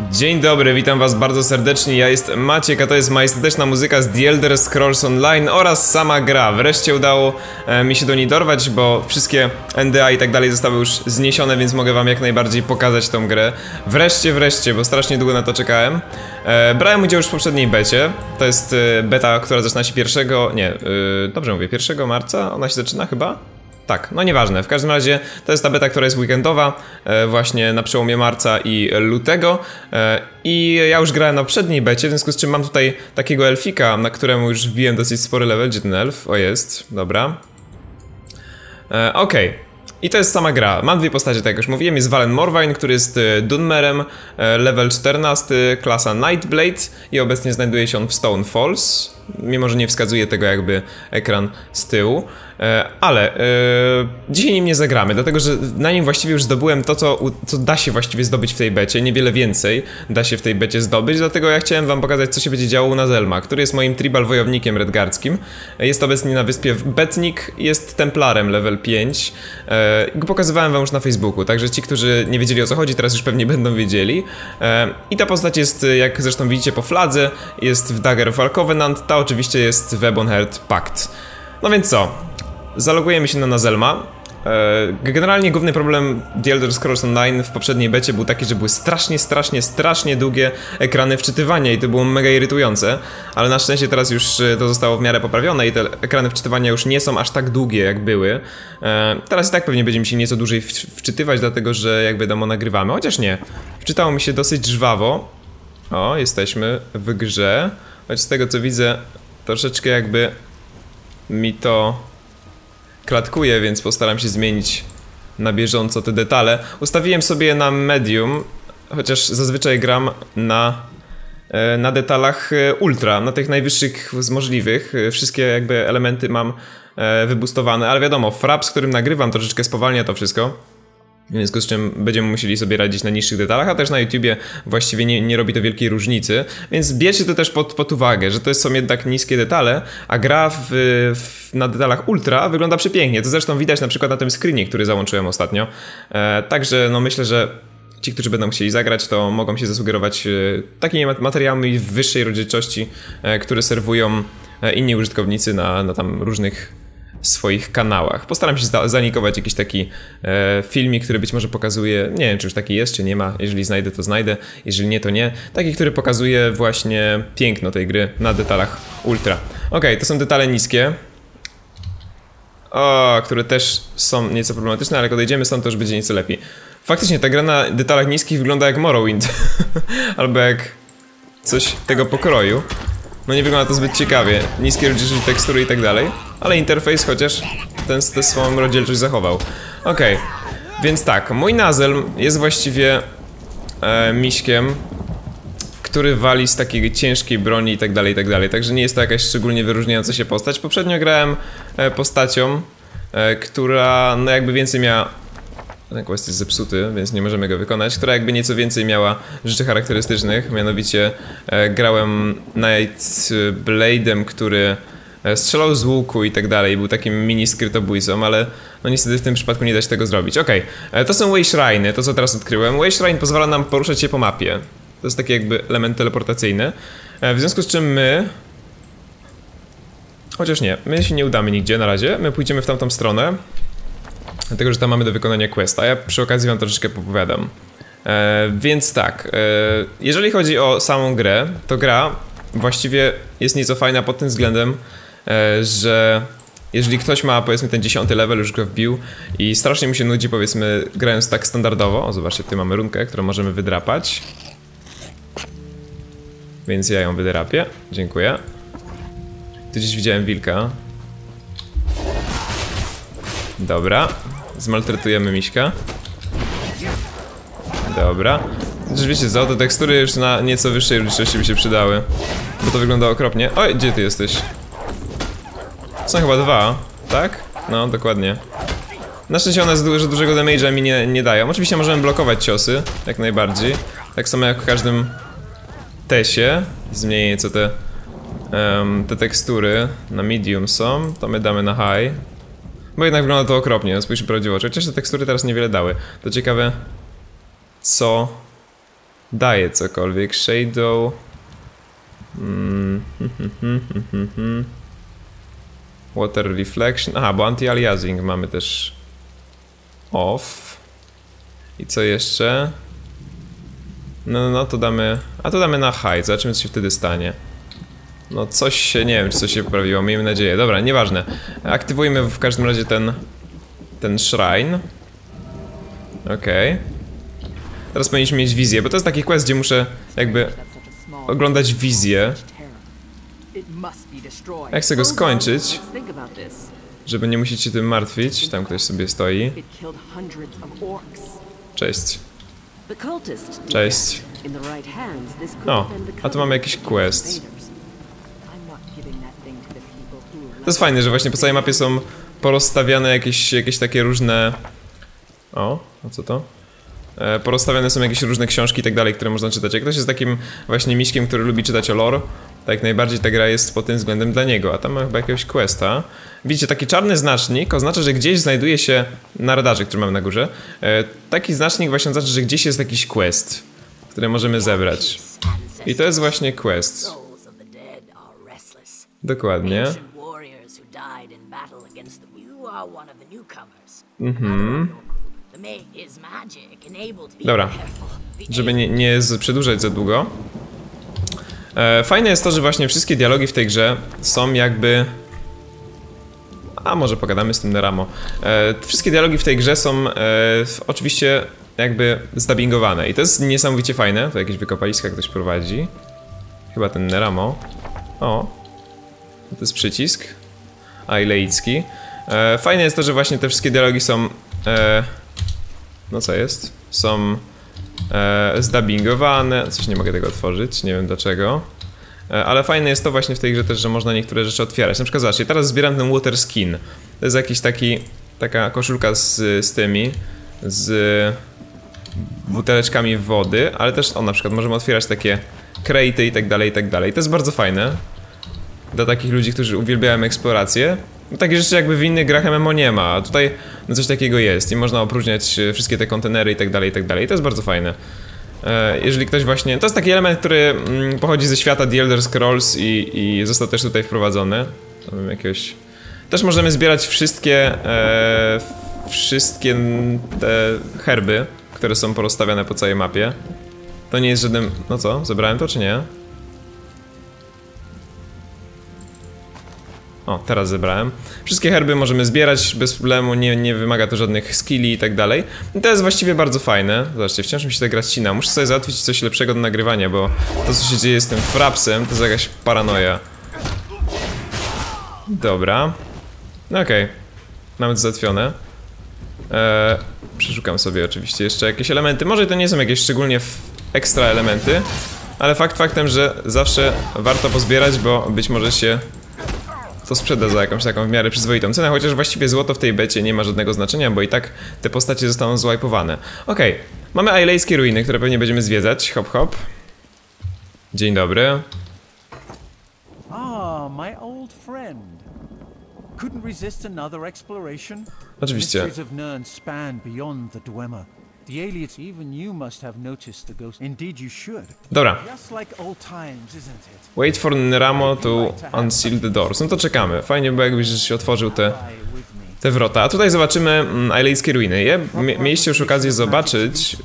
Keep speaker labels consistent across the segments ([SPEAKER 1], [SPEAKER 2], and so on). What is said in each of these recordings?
[SPEAKER 1] Dzień dobry, witam was bardzo serdecznie, ja jestem Maciek, a to jest majestatyczna muzyka z The Elder Scrolls Online oraz sama gra. Wreszcie udało e, mi się do niej dorwać, bo wszystkie NDA i tak dalej zostały już zniesione, więc mogę wam jak najbardziej pokazać tą grę. Wreszcie, wreszcie, bo strasznie długo na to czekałem. E, brałem udział już w poprzedniej becie, to jest e, beta, która zaczyna się pierwszego, nie, dobrze mówię, 1 marca, ona się zaczyna chyba? Tak, no nieważne. W każdym razie to jest ta beta, która jest weekendowa, e, właśnie na przełomie marca i lutego. E, I ja już grałem na poprzedniej becie, w związku z czym mam tutaj takiego elfika, na któremu już wbiłem dosyć spory level. Gdzie ten elf? O, jest. Dobra. E, Okej. Okay. I to jest sama gra. Mam dwie postacie, tak jak już mówiłem. Jest Valen Morvain, który jest Dunmerem, level 14, klasa Nightblade i obecnie znajduje się on w Stone Falls. Mimo, że nie wskazuje tego jakby ekran z tyłu. E, ale e, dzisiaj nim nie zagramy, dlatego że na nim właściwie już zdobyłem to, co, co da się właściwie zdobyć w tej becie. Niewiele więcej da się w tej becie zdobyć, dlatego ja chciałem wam pokazać, co się będzie działo u Nazelma, który jest moim tribal wojownikiem redgardzkim. Jest obecnie na wyspie Betnik, jest templarem level 5. E, go pokazywałem wam już na Facebooku, także ci, którzy nie wiedzieli o co chodzi, teraz już pewnie będą wiedzieli. I ta postać jest, jak zresztą widzicie po fladze, jest w Dagger of Covenant, ta oczywiście jest w Ebonheart Pact. No więc co? Zalogujemy się na Nazelma. E, generalnie główny problem The Elder Scrolls Online w poprzedniej becie był taki, że były strasznie, strasznie, strasznie długie ekrany wczytywania i to było mega irytujące, ale na szczęście teraz już e, to zostało w miarę poprawione i te ekrany wczytywania już nie są aż tak długie jak były. E, teraz i tak pewnie będziemy się nieco dłużej wczytywać, dlatego że jak wiadomo nagrywamy, chociaż nie. Wczytało mi się dosyć żwawo. O, jesteśmy w grze, choć z tego co widzę troszeczkę jakby mi to klatkuje, więc postaram się zmienić na bieżąco te detale. Ustawiłem sobie na medium, chociaż zazwyczaj gram na, e, na detalach e, ultra, na tych najwyższych z możliwych. E, wszystkie jakby elementy mam wybustowane, ale wiadomo, frap, z którym nagrywam troszeczkę spowalnia to wszystko. W związku z czym będziemy musieli sobie radzić na niższych detalach, a też na YouTubie właściwie nie, nie robi to wielkiej różnicy. Więc bierzcie to też pod, pod uwagę, że to są jednak niskie detale, a gra w, w, na detalach ultra wygląda przepięknie. To zresztą widać na przykład na tym screenie, który załączyłem ostatnio. E, także no myślę, że ci, którzy będą chcieli zagrać, to mogą się zasugerować e, takimi materiałami w wyższej rozdzielczości, e, które serwują e, inni użytkownicy na, na tam różnych swoich kanałach. Postaram się zanikować jakiś taki e, filmik, który być może pokazuje, nie wiem czy już taki jest, czy nie ma, jeżeli znajdę to znajdę, jeżeli nie to nie. Taki, który pokazuje właśnie piękno tej gry na detalach ultra. Ok, to są detale niskie. O, które też są nieco problematyczne, ale jak odejdziemy stąd to już będzie nieco lepiej. Faktycznie ta gra na detalach niskich wygląda jak Morrowind. Albo jak coś tego pokroju. No nie wygląda to zbyt ciekawie. Niskie rozdzielczość tekstury i tak dalej. Ale interfejs chociaż ten, tę swoją rozdzielczość zachował. Okej. Okay. Więc tak, mój Nazel jest właściwie e, miśkiem, który wali z takiej ciężkiej broni i tak dalej, i tak dalej. Także nie jest to jakaś szczególnie wyróżniająca się postać. Poprzednio grałem e, postacią, e, która no jakby więcej miała ten quest jest zepsuty, więc nie możemy go wykonać, która jakby nieco więcej miała rzeczy charakterystycznych, mianowicie e, grałem Night Blade'em, który e, strzelał z łuku i tak dalej, był takim mini skrytobójcą, ale no niestety w tym przypadku nie da się tego zrobić. Okej, okay. E, to są Way Shrine, to co teraz odkryłem. Way Shrine pozwala nam poruszać się po mapie. To jest taki jakby element teleportacyjny. E, w związku z czym my... Chociaż nie, my się nie udamy nigdzie na razie, my pójdziemy w tamtą stronę. Dlatego, że tam mamy do wykonania questa. Ja przy okazji wam troszeczkę popowiadam. E, więc tak, e, jeżeli chodzi o samą grę, to gra właściwie jest nieco fajna pod tym względem, e, że jeżeli ktoś ma powiedzmy ten dziesiąty level, już go wbił i strasznie mu się nudzi powiedzmy grając tak standardowo, o zobaczcie, tutaj mamy runkę, którą możemy wydrapać. Więc ja ją wydrapię, dziękuję. Tu gdzieś widziałem wilka. Dobra, Zmaltretujemy miśka. Dobra. Rzeczywiście, za to tekstury już na nieco wyższej rozdzielczości by się przydały. Bo to wygląda okropnie. Oj, gdzie ty jesteś? Są chyba dwa, tak? No, dokładnie. Na szczęście one z dużego damage'a mi nie, nie dają. Oczywiście możemy blokować ciosy, jak najbardziej. Tak samo jak w każdym tesie. Zmienię nieco te, um, te tekstury. Na medium są, to my damy na high. Bo jednak wygląda to okropnie, spójrzmy prawdziwie oczy. Chociaż te tekstury teraz niewiele dały. To ciekawe, co daje cokolwiek. Shadow... Mm, Water Reflection... Aha, bo anti-aliasing mamy też... Off. I co jeszcze? No, no, no, to damy... A to damy na high, zobaczymy co się wtedy stanie. No coś się, nie wiem czy coś się poprawiło, miejmy nadzieję. Dobra, nieważne. Aktywujmy w każdym razie ten... Ten shrine. Okej. Teraz powinniśmy mieć wizję, bo to jest taki quest, gdzie muszę jakby oglądać wizję,
[SPEAKER 2] Jak chcę go skończyć,
[SPEAKER 1] żeby nie musieć się tym martwić. Tam ktoś sobie stoi. Cześć.
[SPEAKER 2] Cześć.
[SPEAKER 1] O, a tu mamy jakiś quest. To jest fajne, że właśnie po całej mapie są porozstawiane jakieś, jakieś takie różne... O, a co to? E, porozstawiane są jakieś różne książki i tak dalej, które można czytać. Jak ktoś jest takim właśnie miśkiem, który lubi czytać o lore, tak najbardziej ta gra jest pod tym względem dla niego, a tam ma chyba jakiegoś questa. Widzicie, taki czarny znacznik oznacza, że gdzieś znajduje się na radarze, który mamy na górze. E, taki znacznik właśnie oznacza, że gdzieś jest jakiś quest, który możemy zebrać. I to jest właśnie quest. Dokładnie.
[SPEAKER 2] Mhm.
[SPEAKER 1] Dobra. Żeby nie, nie przedłużać za długo. E, fajne jest to, że właśnie wszystkie dialogi w tej grze są jakby... A może pogadamy z tym Neramo. E, wszystkie dialogi w tej grze są e, oczywiście jakby zdubbingowane i to jest niesamowicie fajne. To jakieś wykopaliska ktoś prowadzi. Chyba ten Neramo. O. To jest przycisk. A Ileicki. E, fajne jest to, że właśnie te wszystkie dialogi są... E, no co jest? Są e, zdubbingowane. Coś nie mogę tego otworzyć, nie wiem dlaczego. E, ale fajne jest to właśnie w tej grze też, że można niektóre rzeczy otwierać. Na przykład zobaczcie, teraz zbieram ten water skin. To jest jakiś taki, taka koszulka z, z tymi, z buteleczkami wody, ale też on na przykład możemy otwierać takie krejty i tak dalej, i tak dalej. To jest bardzo fajne. Dla takich ludzi, którzy uwielbiają eksplorację. No, Takie rzeczy jakby w innych grach MMO nie ma, a tutaj no coś takiego jest i można opróżniać e, wszystkie te kontenery i tak dalej, i tak dalej. To jest bardzo fajne. E, Jeżeli ktoś właśnie... To jest taki element, który mm, pochodzi ze świata The Elder Scrolls i, i został też tutaj wprowadzony. To mam jakiegoś... Też możemy zbierać wszystkie... E, wszystkie te herby, które są porozstawiane po całej mapie. To nie jest żaden... No co? Zebrałem to czy nie? O, teraz zebrałem. Wszystkie herby możemy zbierać bez problemu, nie, nie wymaga to żadnych skilli i tak dalej. To jest właściwie bardzo fajne. Zobaczcie, wciąż mi się ta gra ścina. Muszę sobie załatwić coś lepszego do nagrywania, bo to co się dzieje z tym frapsem to jest jakaś paranoja. Dobra. No okej. Mamy to załatwione. Eee, przeszukam sobie oczywiście jeszcze jakieś elementy. Może to nie są jakieś szczególnie ekstra elementy, ale fakt faktem, że zawsze warto pozbierać, bo być może się to sprzeda za jakąś taką w miarę przyzwoitą cenę, chociaż właściwie złoto w tej becie nie ma żadnego znaczenia, bo i tak te postacie zostaną złajpowane. Okej, mamy Ailejskie ruiny, które pewnie będziemy zwiedzać. Hop, hop. Dzień dobry.
[SPEAKER 3] Ah, my old friend. Couldn't resist another exploration?
[SPEAKER 1] Oczywiście.
[SPEAKER 3] Mysteries of Nern span beyond the Dwemer. The aliens, even you must have noticed the ghost. Indeed, you should.
[SPEAKER 1] Dobra. Wait for Neramo to unseal the doors. No to czekamy. Fajnie by jakbyś się otworzył te, te wrota. A tutaj zobaczymy mm, Ailejskie ruiny. Je, mie- mieliście już okazję zobaczyć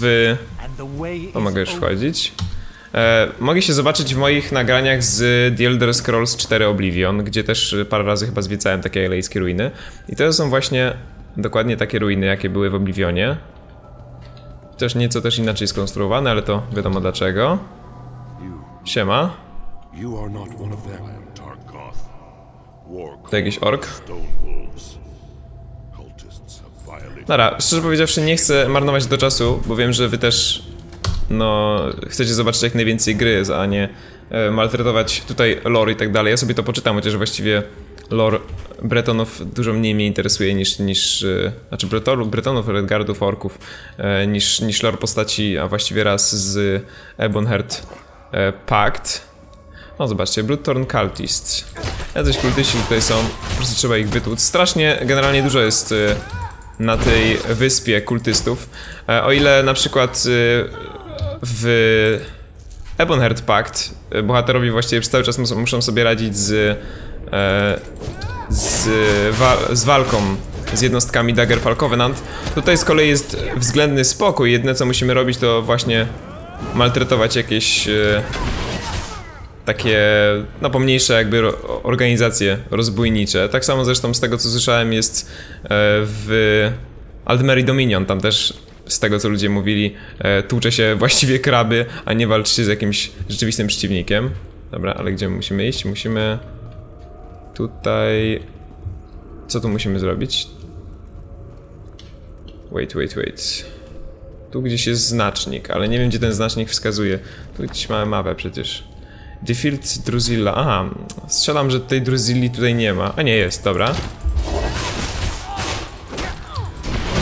[SPEAKER 1] w... To mogę już wchodzić. E, mogę się zobaczyć w moich nagraniach z The Elder Scrolls 4 Oblivion, gdzie też parę razy chyba zwiedzałem takie elejskie ruiny. I to są właśnie dokładnie takie ruiny, jakie były w Oblivionie. Też nieco też inaczej skonstruowane, ale to wiadomo dlaczego. Siema. To jakiś ork. Dobra, szczerze powiedziawszy nie chcę marnować do czasu, bo wiem, że wy też no chcecie zobaczyć jak najwięcej gry, a nie e, maltretować tutaj lore i tak dalej. Ja sobie to poczytam, chociaż właściwie lore Bretonów dużo mniej mnie interesuje niż, niż e, znaczy Bretonów, Bretonów Redgardów, Orków, e, niż, niż lore postaci, a właściwie raz z Ebonheart e, Pact. No zobaczcie, Bloodthorn Cultist. Jacyś kultyści tutaj są, po prostu trzeba ich wytłuc. Strasznie, generalnie dużo jest na tej wyspie kultystów. O ile na przykład w Ebonheart Pact bohaterowie właściwie cały czas mus- muszą sobie radzić z, z, wa z walką z jednostkami Daggerfall Covenant. Tutaj z kolei jest względny spokój. Jedyne co musimy robić to właśnie maltretować jakieś e, takie no pomniejsze jakby organizacje rozbójnicze. Tak samo zresztą z tego co słyszałem jest e, w Altmeri Dominion, tam też z tego co ludzie mówili e, tłucze się właściwie kraby, a nie walczy z jakimś rzeczywistym przeciwnikiem. Dobra, ale gdzie musimy iść? Musimy tutaj... Co tu musimy zrobić? Wait, wait, wait. Tu gdzieś jest znacznik, ale nie wiem gdzie ten znacznik wskazuje. Tu gdzieś mamy mapę przecież. Defield Druzilla. Aha, strzelam, że tej Druzilli tutaj nie ma. A nie jest, dobra.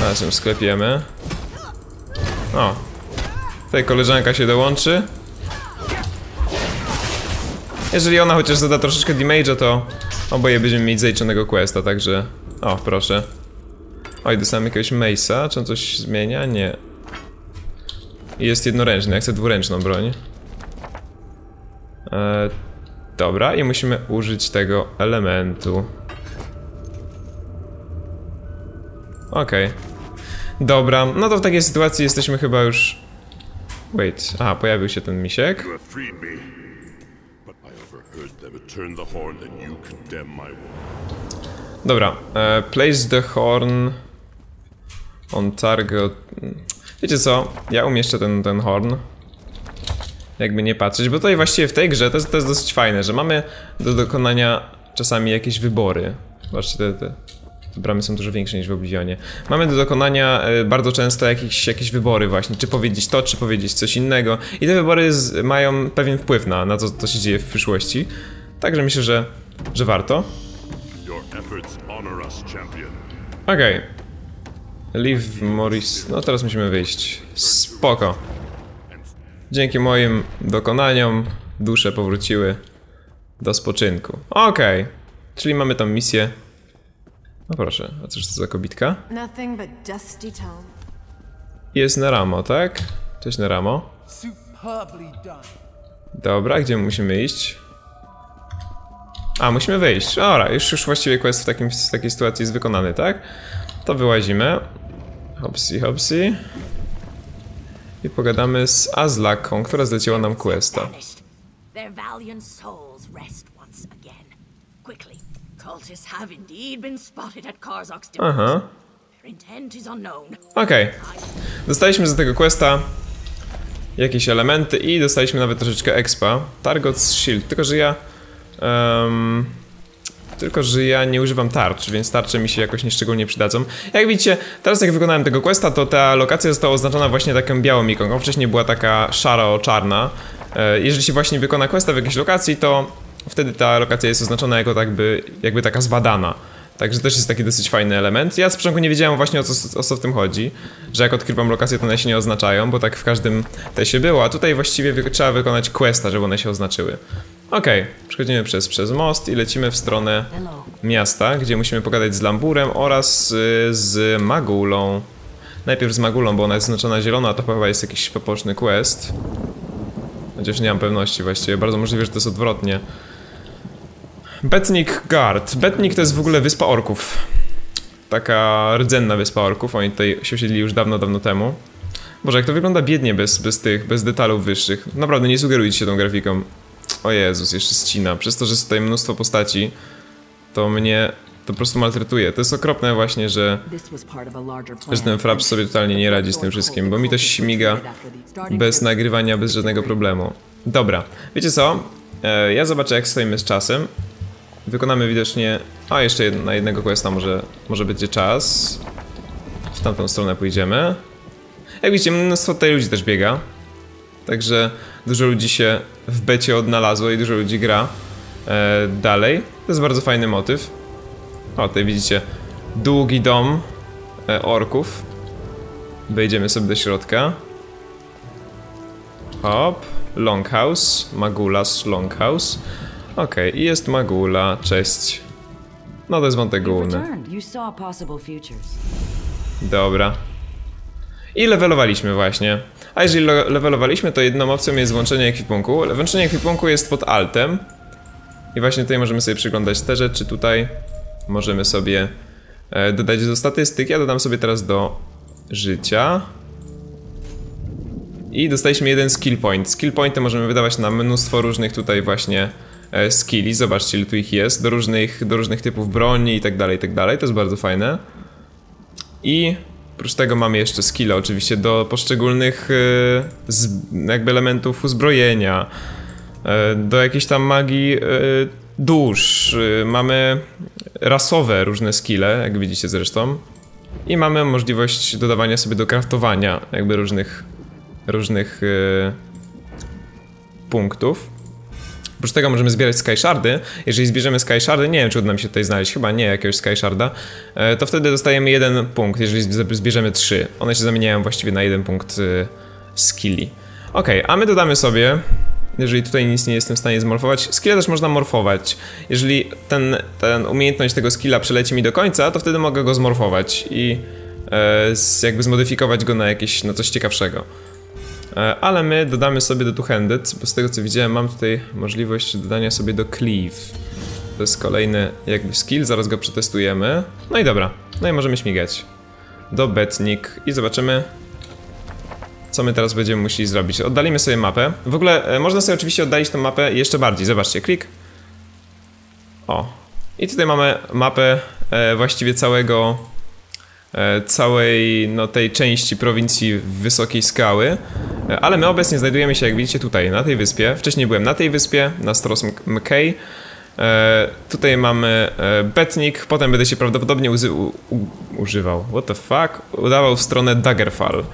[SPEAKER 1] Na czym sklepiemy? O. Tutaj koleżanka się dołączy. Jeżeli ona chociaż zada troszeczkę damage'a, to oboje będziemy mieć zaliczonego questa, także... O, proszę. Oj, dostałem jakiegoś Mace'a. Czy on coś zmienia? Nie. Jest jednoręczny, ja chcę dwuręczną broń. E, dobra, i musimy użyć tego elementu. Okej. Dobra, no to w takiej sytuacji jesteśmy chyba już... Wait, aha, pojawił się ten misiek. Dobra, e, place the horn on target. Wiecie co? Ja umieszczę ten, ten horn. Jakby nie patrzeć, bo tutaj właściwie w tej grze to jest, to jest dosyć fajne, że mamy do dokonania czasami jakieś wybory. Zobaczcie, te, te, bramy są dużo większe niż w Oblivionie. Mamy do dokonania e, bardzo często jakieś, jakieś wybory właśnie, czy powiedzieć to, czy powiedzieć coś innego. I te wybory z, mają pewien wpływ na, na to, co się dzieje w przyszłości. Także myślę, że, że warto. Okej. Leave Morris. No teraz musimy wyjść. Spoko. Dzięki moim dokonaniom dusze powróciły do spoczynku. Okej. Czyli mamy tą misję. No proszę, a cóż to za kobitka? Jest na ramo, tak? Cześć na ramo. Dobra, gdzie musimy iść? A, musimy wyjść. Dobra, już, już właściwie quest w, takim, w takiej sytuacji jest wykonany, tak? To wyłazimy. Hopsi, hopsi. I pogadamy z Azlaką, która zleciła nam questa.
[SPEAKER 4] Their valiant souls rest cultists have indeed been spotted at.
[SPEAKER 1] Aha. Okej. Dostaliśmy z tego questa jakieś elementy i dostaliśmy nawet troszeczkę expa. Targot's Shield, tylko że ja... em, tylko, że ja nie używam tarcz, więc tarcze mi się jakoś nieszczególnie przydadzą. Jak widzicie, teraz jak wykonałem tego questa, to ta lokacja została oznaczona właśnie taką białą ikonką. Wcześniej była taka szaro-czarna. E, Jeżeli się właśnie wykona questa w jakiejś lokacji, to wtedy ta lokacja jest oznaczona jako tak by, jakby taka zbadana. Także też jest taki dosyć fajny element. Ja z początku nie wiedziałem właśnie o co, o co w tym chodzi, że jak odkrywam lokacje, to one się nie oznaczają, bo tak w każdym tesie było, a tutaj właściwie wy trzeba wykonać questa, żeby one się oznaczyły. Okej, przechodzimy przez, przez most i lecimy w stronę miasta, gdzie musimy pogadać z Lamburem oraz y, z Magulą. Najpierw z Magulą, bo ona jest znaczona zielona, a to chyba jest jakiś poboczny quest. Chociaż nie mam pewności właściwie, bardzo możliwe, że to jest odwrotnie. Betnik Guard. Betnik to jest w ogóle wyspa orków. Taka rdzenna wyspa orków, oni tutaj się osiedli już dawno, dawno temu. Boże, jak to wygląda biednie bez, bez tych, bez detalów wyższych. Naprawdę, nie sugerujcie się tą grafiką. O Jezus, jeszcze ścina. Przez to, że jest tutaj mnóstwo postaci, to mnie to po prostu maltretuje. To jest okropne właśnie, że, że ten Fraps sobie totalnie nie radzi z tym wszystkim, bo mi to śmiga bez nagrywania, bez żadnego problemu. Dobra, wiecie co? E, ja zobaczę jak stoimy z czasem. Wykonamy widocznie... A, jeszcze na jednego questa może, może będzie czas. W tamtą stronę pójdziemy. Jak widzicie, mnóstwo tutaj ludzi też biega. Także dużo ludzi się w becie odnalazło i dużo ludzi gra e, dalej. To jest bardzo fajny motyw. O, tutaj widzicie długi dom e, orków. Wejdziemy sobie do środka. Hop. Longhouse. Magulas Longhouse. Okej, i jest Magula. Cześć. No to jest wątek główny. Dobra. I levelowaliśmy właśnie. A jeżeli le levelowaliśmy, to jedną opcją jest włączenie ekwipunku. Włączenie ekwipunku jest pod altem. I właśnie tutaj możemy sobie przyglądać te rzeczy tutaj. Możemy sobie e, dodać do statystyk. Ja dodam sobie teraz do życia. I dostaliśmy jeden skill point. Skill pointy możemy wydawać na mnóstwo różnych tutaj właśnie skilli. Zobaczcie ile tu ich jest. Do różnych, do różnych typów broni i tak dalej, i tak dalej. To jest bardzo fajne. I oprócz tego mamy jeszcze skille oczywiście do poszczególnych e, jakby elementów uzbrojenia. E, do jakiejś tam magii e, dusz. E, mamy rasowe różne skille, jak widzicie zresztą. I mamy możliwość dodawania sobie do craftowania jakby różnych różnych e, punktów. Oprócz tego możemy zbierać Sky Shardy. Jeżeli zbierzemy Sky Shardy, nie wiem czy uda nam się tutaj znaleźć, chyba nie jakiegoś Sky Sharda, e, to wtedy dostajemy jeden punkt, jeżeli zb- zbierzemy trzy. One się zamieniają właściwie na jeden punkt e, skilli. Ok, a my dodamy sobie, jeżeli tutaj nic nie jestem w stanie zmorfować, skilla też można morfować. Jeżeli ten, ten umiejętność tego skilla przeleci mi do końca, to wtedy mogę go zmorfować i e, jakby zmodyfikować go na jakieś, na coś ciekawszego. E, Ale my dodamy sobie do two-handed, bo z tego co widziałem mam tutaj możliwość dodania sobie do cleave. To jest kolejny jakby skill, zaraz go przetestujemy. No i dobra, no i możemy śmigać. Do betnik i zobaczymy co my teraz będziemy musieli zrobić. Oddalimy sobie mapę. W ogóle e, można sobie oczywiście oddalić tę mapę jeszcze bardziej. Zobaczcie, klik. O. I tutaj mamy mapę e, właściwie całego całej no, tej części prowincji Wysokiej Skały. E, Ale my obecnie znajdujemy się, jak widzicie, tutaj, na tej wyspie. Wcześniej byłem na tej wyspie, na Stros McKay. E, tutaj mamy e, Betnik, potem będę się prawdopodobnie używał. What the fuck? Udawał w stronę Daggerfall.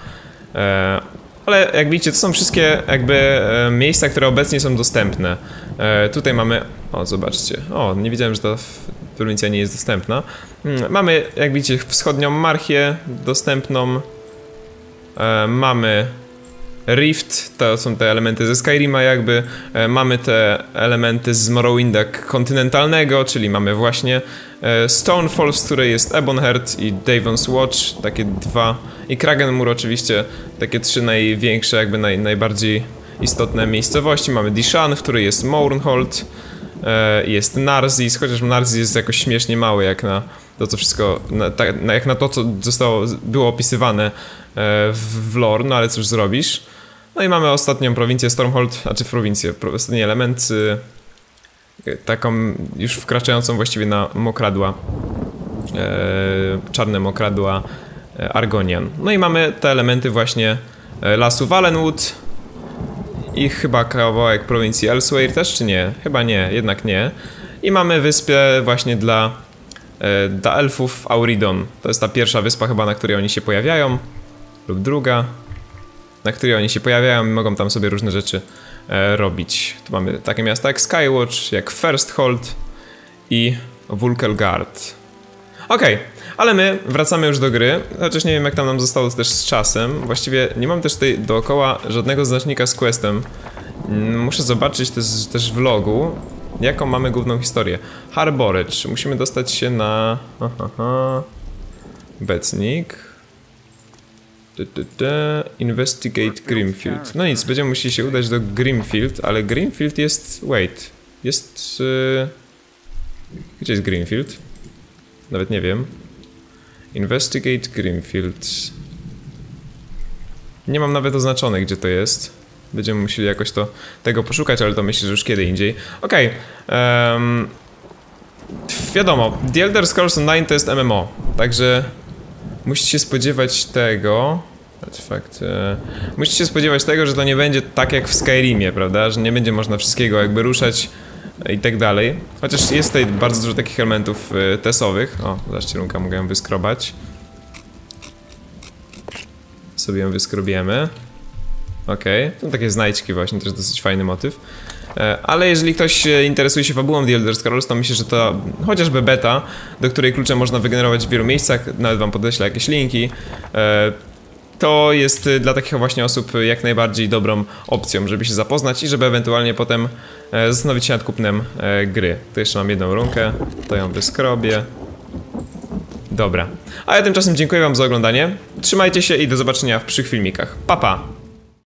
[SPEAKER 1] Ale jak widzicie, to są wszystkie jakby e, miejsca, które obecnie są dostępne. E, tutaj mamy... O, zobaczcie. O, nie wiedziałem, że ta prowincja nie jest dostępna. Mm, Mamy, jak widzicie, wschodnią Marchię dostępną. E, mamy Rift, to są te elementy ze Skyrima jakby. E, mamy te elementy z Morrowinda kontynentalnego, czyli mamy właśnie e, Stonefall, z której jest Ebonheart i Daven's Watch, takie dwa. I Kragenmur oczywiście, takie trzy największe, jakby naj, najbardziej istotne miejscowości. Mamy Dishan, w której jest Mournhold, e, jest Narzis, chociaż Narzis jest jakoś śmiesznie mały jak na to, co wszystko, na, ta, na, jak na to, co zostało, było opisywane w, w lore, no ale cóż zrobisz. No i mamy ostatnią prowincję Stormhold, znaczy prowincję, pro- ostatni element, y, taką już wkraczającą właściwie na mokradła, e, czarne mokradła e, Argonian. No i mamy te elementy właśnie e, lasu Valenwood i chyba kawałek prowincji Elsewhere też, czy nie? Chyba nie, jednak nie. I mamy wyspę właśnie dla, dla elfów Auridon. To jest ta pierwsza wyspa chyba, na której oni się pojawiają, lub druga na której oni się pojawiają i mogą tam sobie różne rzeczy e, robić. Tu mamy takie miasta jak Skywatch, jak Firsthold i Vulkelgard. Okej, ale my wracamy już do gry, chociaż nie wiem jak tam nam zostało też z czasem. Właściwie nie mam też tutaj dookoła żadnego znacznika z questem. Mm, Muszę zobaczyć też, też w logu, jaką mamy główną historię. Harborage, musimy dostać się na... Aha, aha. Becnik. Du, du, du. Investigate Grimfield. No nic, będziemy musieli się udać do Grimfield, ale Grimfield jest. Wait. Jest. Yy... Gdzie jest Grimfield? Nawet nie wiem. Investigate Grimfield. Nie mam nawet oznaczone, gdzie to jest. Będziemy musieli jakoś to tego poszukać, ale to myślę, że już kiedy indziej. Okej. em, wiadomo, The Elder Scrolls Online to jest MMO, także musicie się spodziewać tego. Fakt, e, musicie się spodziewać tego, że to nie będzie tak jak w Skyrimie, prawda? Że nie będzie można wszystkiego jakby ruszać i tak dalej. Chociaż jest tutaj bardzo dużo takich elementów e, tesowych. O, zobaczcie, runka mogę ją wyskrobać. Sobie ją wyskrobiemy. Okej, to takie znajdźki właśnie, też dosyć fajny motyw. E, Ale jeżeli ktoś e, interesuje się fabułą The Elder Scrolls, to myślę, że to chociażby beta, do której klucze można wygenerować w wielu miejscach, nawet wam podeślę jakieś linki, e, to jest dla takich właśnie osób jak najbardziej dobrą opcją, żeby się zapoznać i żeby ewentualnie potem zastanowić się nad kupnem gry. Tu jeszcze mam jedną runkę, to ją wyskrobię. Dobra. A ja tymczasem dziękuję wam za oglądanie. Trzymajcie się i do zobaczenia w przyszłych filmikach. Pa pa!